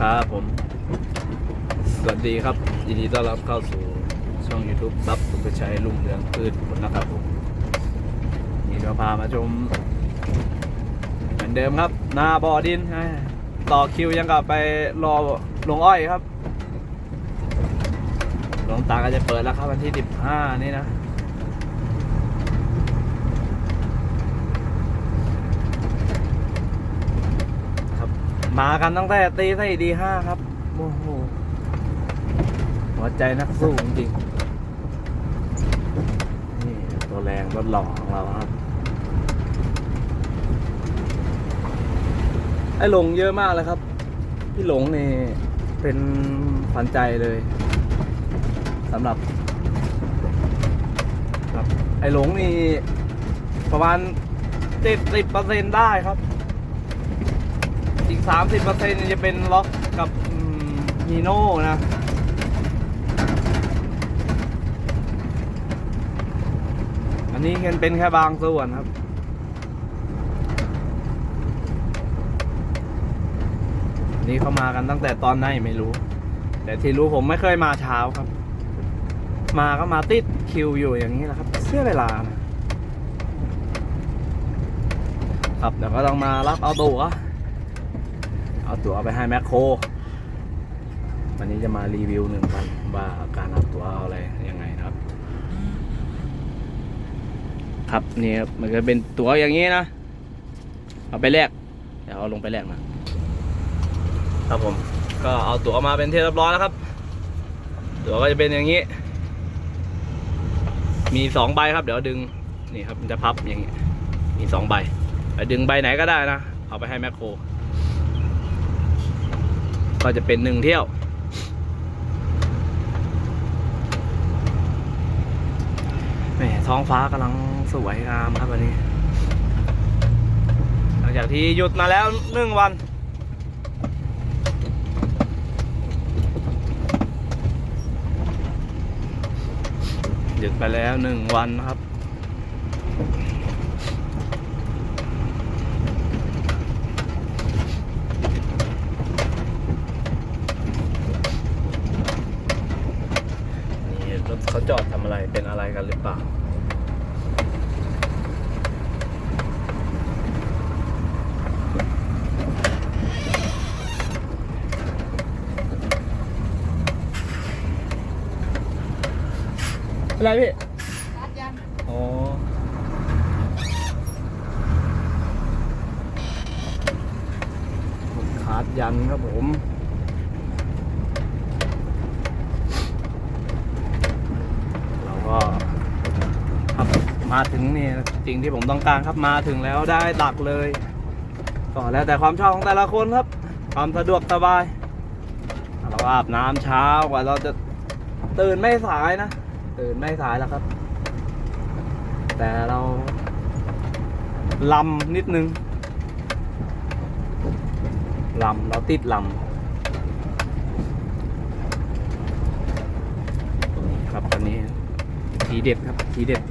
ครับผม สวัสดีครับ ยินดีต้อนรับเข้าสู่ช่อง YouTube ซับสุภชัยลุ่งเรืองพืชผลนะครับผมนี่ก็พามาชม เหมือนเดิมครับ หน้าบ่อดิน ต่อคิวยังกับไปรอลงอ้อยครับหลวงตาก็จะเปิดแล้วครับวันที่ 15 นี่นะ ครับ มากันตั้งแต่ตีสี่ดีห้าครับโอ้โหหัวใจนักสู้จริงนี่ตัวแรงรถหล่อของเราครับ ไอ้หลงเยอะมากเลยครับ พี่หลงนี่เป็นขวัญใจเลยสำหรับ ครับ ไอ้หลงนี่ประมาณเจ็ดสิบเปอร์เซ็นได้ครับ 30เปอร์เซ็นจะเป็นล็อกกับฮีโน่นะ อันนี้เป็นแค่บางส่วนครับนี่เขามากันตั้งแต่ตอนไหนไม่รู้ แต่ที่รู้ผมไม่เคยมาเช้าครับ มาก็มาติดคิวอยู่อย่างนี้แหละครับ เสียเวลานะครับเดี๋ยวก็ต้องมารับเอาตัว เอาตั๋วไปให้แมคโคร วันนี้จะมารีวิวหนึ่งวันว่าการรับตั๋วเอาอะไรยังไงนะครับ ครับนี่ครับมันก็เป็นตั๋วอย่างนี้นะ เอาไปแลกเดี๋ยวเอาลงไปแลกมาครับผมก็เอาตั๋วมาเป็นที่เรียบร้อยแล้วครับ ตั๋วก็จะเป็นอย่างนี้ มีสองใบครับ เดี๋ยวดึงนี่ครับมันจะพับอย่างนี้ มีสองใบไปดึงใบไหนก็ได้นะ เอาไปให้แมคโคร ก็จะเป็นหนึ่งเที่ยว แหมท้องฟ้ากำลังสวยงามครับวันนี้ หลังจากที่หยุดมาแล้วหนึ่งวัน หยุดไปแล้วหนึ่งวันนะครับ นี่รถเขาจอดทำอะไร เป็นอะไรกันหรือเปล่าอะไรพี่อ๋อขาดยันครับผม เราก็ครับ มาถึงนี่สิ่งที่ผมต้องการครับมาถึงแล้วได้ตักเลยก็แล้วแต่ความชอบของแต่ละคนครับ ความสะดวกสบายเราอาบน้ำเช้ากว่าเราจะตื่นไม่สายนะ ตื่นไม่สายแล้วครับ แต่เราลำนิดนึงลำเราติดลำครับอันนี้ทีเด็ดครับทีเด็ด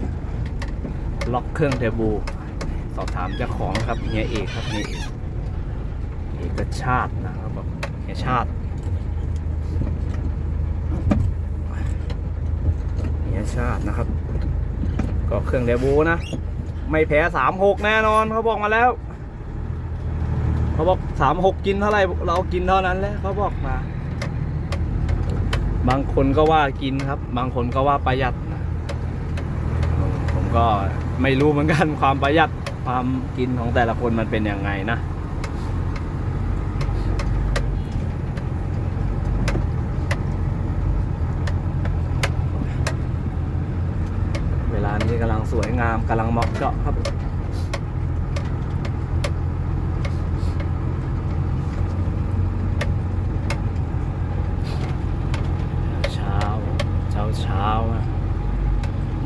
ล็อกเครื่องเทอร์โบสอบถามเจ้าของครับเฮียเอกครับเฮียเอกเอกชาตินะครับบอกเฮียชาติเฮียชาตินะครับ ก็เครื่องเทอร์โบนะ ไม่แพ้สามหกแน่นอนเขาบอกมาแล้วเขาบอกสามหกกินเท่าไหร่เรากินเท่านั้นแหละเขาบอกมา บางคนก็ว่ากินครับ บางคนก็ว่าประหยัดนะผมก็ ไม่รู้เหมือนกันความประหยัดความกินของแต่ละคนมันเป็นยังไงนะ เวลานี้กำลังสวยงามกำลังเหมาะเจาะครับ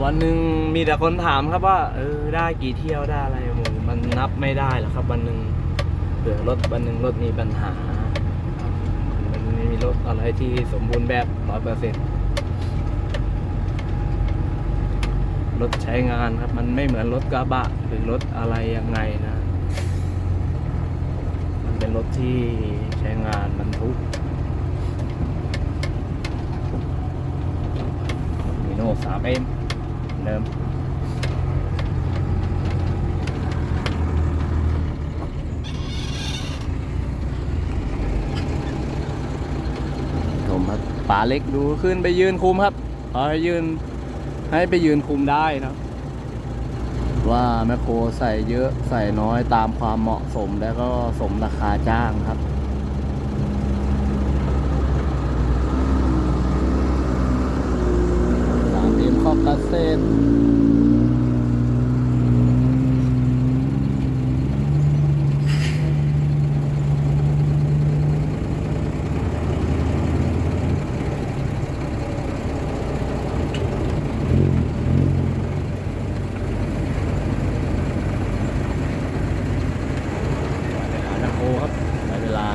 วันหนึ่งมีแต่คนถามครับว่า เออได้กี่เที่ยวได้อะไรมมันนับไม่ได้หรอครับ วันหนึ่งเผื่อรถวันหนึ่งรถมีปัญหามันไม่มีรถอะไรที่สมบูรณ์แบบร้อยเปอร์เซ็นต์รถใช้งานครับ มันไม่เหมือนรถกระบะหรือรถอะไรยังไงนะ มันเป็นรถที่ใช้งานบรรทุกมีโน่สามเอ็ม ดิมชมครับป่าเล็กดูขึ้นไปยืนคุมครับเอาให้ยืนให้ไปยืนคุมได้นะครับว่าแมคโครใส่เยอะใส่น้อยตามความเหมาะสมแล้วก็สมราคาจ้างครับ สามเอ็มคอกเกษตรแมคโครครับได้เวลา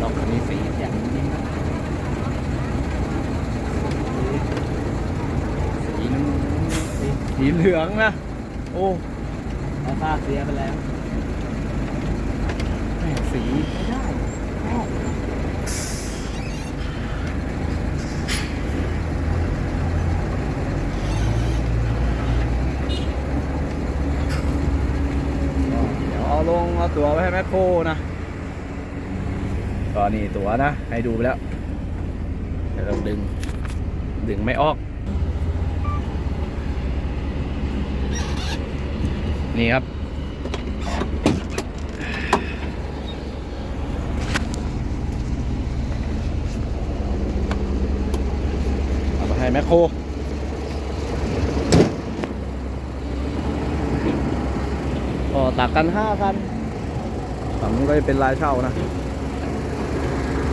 ล็อกคันนี้สีแจ่มจริงครับ สีน้ำ สีเหลืองนะ โอ้เอาซาเสียไปแล้วแม่สีไม่ได้เดี๋ยวเอาลงเอาตั๋วไว้ให้แมคโครนะก็นี่ตั๋วนะ ให้ดูไปแล้วเดี๋ยวเราดึง ดึงไม่ออก นี่ครับ เอาไปให้แมคโครก็ตักกันห้าคันฝั่งนู้นก็จะเป็นลายเช่านะ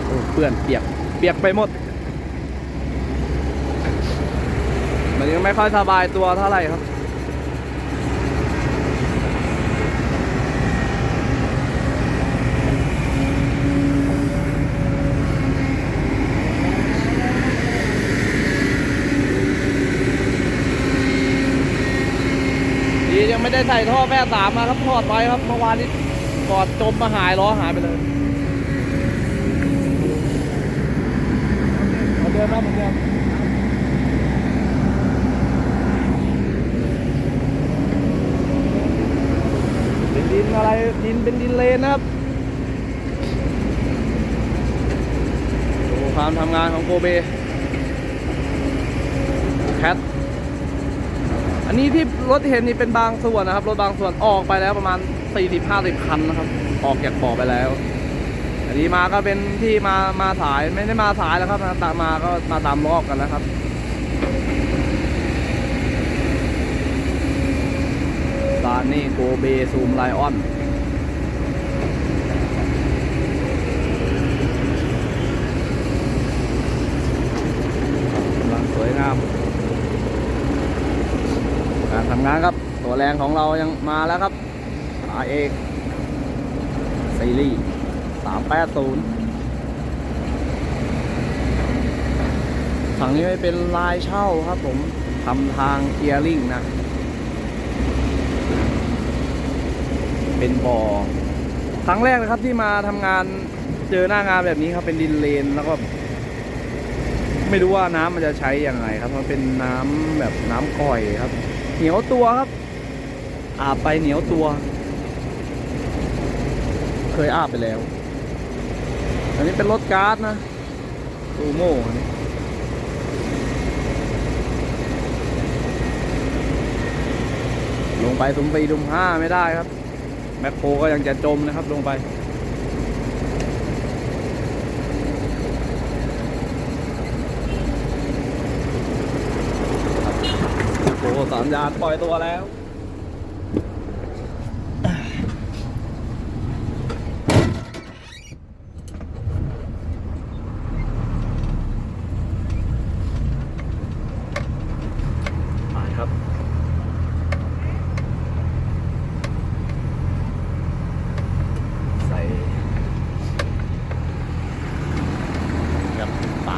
โอ้เปื่อนเปียก เปียกไปหมดมันยังไม่ค่อยสบายตัวเท่าไหร่ครับ ได้ใส่ท่อแม่สามมาครับทอดไว้ครับเมื่อวานนี้กอดจมมาหายล้อหายไปเลยเหมือนเดิมครับเหมือนเดิมเป็นดินอะไรดินเป็นดินเลนนะครับดูความทำงานของโกเบแคท อันนี้ที่รถเห็นนี่เป็นบางส่วนนะครับ รถบางส่วนออกไปแล้วประมาณ 40-50 คันนะครับ ออกจากบ่อไปแล้ว อันนี้มาก็เป็นที่มามาสายไม่ได้มาสายแล้วครับมาตามมาก็มาตามรอบกันนะครับซานนี่โกเบซูมไลออนกำลังสวยงาม การทำงานครับ ตัว แรงของเรายังมาแล้วครับอาเอกซีรีส์380ฝั่งนี้ไม่เป็นลายเช่าครับผมทำทางเกียร์ลิงนะ เป็นบ่อครั้งแรกนะครับที่มาทำงานเจอหน้างานแบบนี้ครับเป็นดินเลนแล้วก็ ไม่รู้ว่าน้ำมันจะใช้อยังไงครับ มันเป็นน้ำแบบน้ำก่อยครับ เหนียวตัวครับ อาบไปเหนียวตัว เคยอาบไปแล้ว อันนี้เป็นรถก๊าซนะตูโม่นี่ลงไปตุมปีตุมห้าไม่ได้ครับ แมคโครก็ยังจะจมนะครับลงไป โอ้โหสัญญาณปล่อยตัวแล้ว ไปครับ ใส่กับป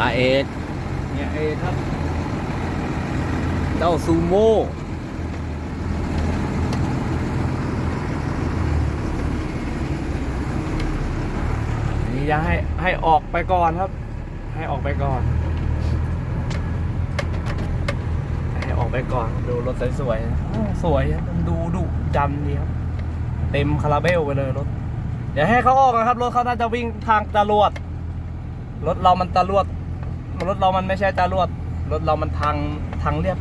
ลาเอกปลาเอกเนี่ยเอกครับ เจ้าซูโม่นี่จะให้ให้ออกไปก่อนครับ ให้ออกไปก่อน ให้ออกไปก่อน ดูรถสวยๆอ้าวสวยครับมันดูดุดันดีครับ เต็มคาราเบลไปเลยรถ เดี๋ยวให้เขาออกนะครับ รถเขาน่าจะวิ่งทางจรวดรถเรามันจรวด รถเรามันไม่ใช่จารวด รถเรามันทางทางเรียบ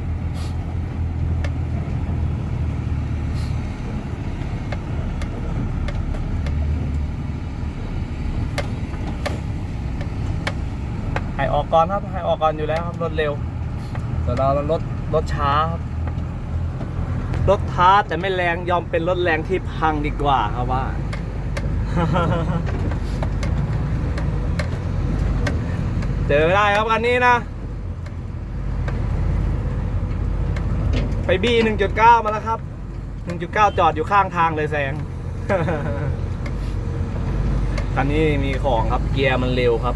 ให้ออกก่อนครับ ให้ออกก่อนอยู่แล้วครับ รถเร็ว แต่เรารถรถช้าครับ รถท้าแต่ไม่แรงยอมเป็นรถแรงที่พังดีกว่าครับว่า เจอได้ครับคันนี้นะ ไปบีหนึ่งจุดเก้ามาแล้วครับหนึ่งจุดเก้าจอดอยู่ข้างทางเลยแซงคันนี้มีของครับเกียร์มันเร็วครับ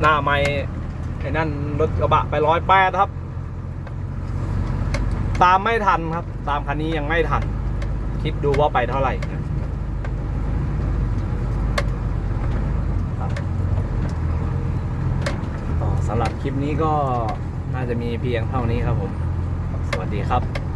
หน้าไม่ไอ้นั่นรถกระบะไปร้อยแปดครับ ตามไม่ทันครับ ตามคันนี้ยังไม่ทัน คิดดูว่าไปเท่าไหร่ครับก็ สำหรับคลิปนี้ก็น่าจะมีเพียงเท่านี้ครับผม สวัสดีครับ